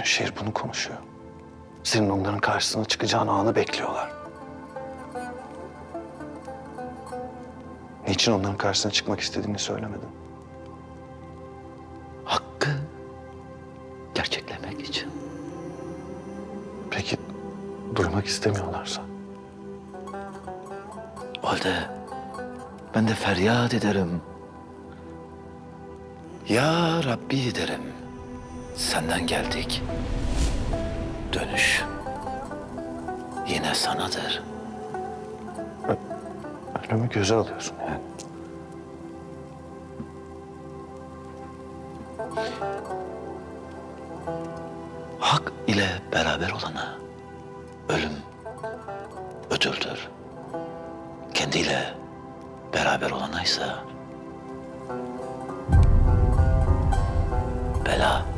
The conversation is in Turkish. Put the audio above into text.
Bütün şehir bunu konuşuyor. Senin onların karşısına çıkacağın anı bekliyorlar. Niçin onların karşısına çıkmak istediğini söylemedin? Hakkı gerçeklemek için. Peki duymak istemiyorlarsa? O halde ben de feryat ederim. Ya Rabbi derim. Senden geldik. Dönüş yine sanadır. Ölümü göze alıyorsun yani. Hak ile beraber olana ölüm ödüldür. Kendiyle beraber olana ise bela.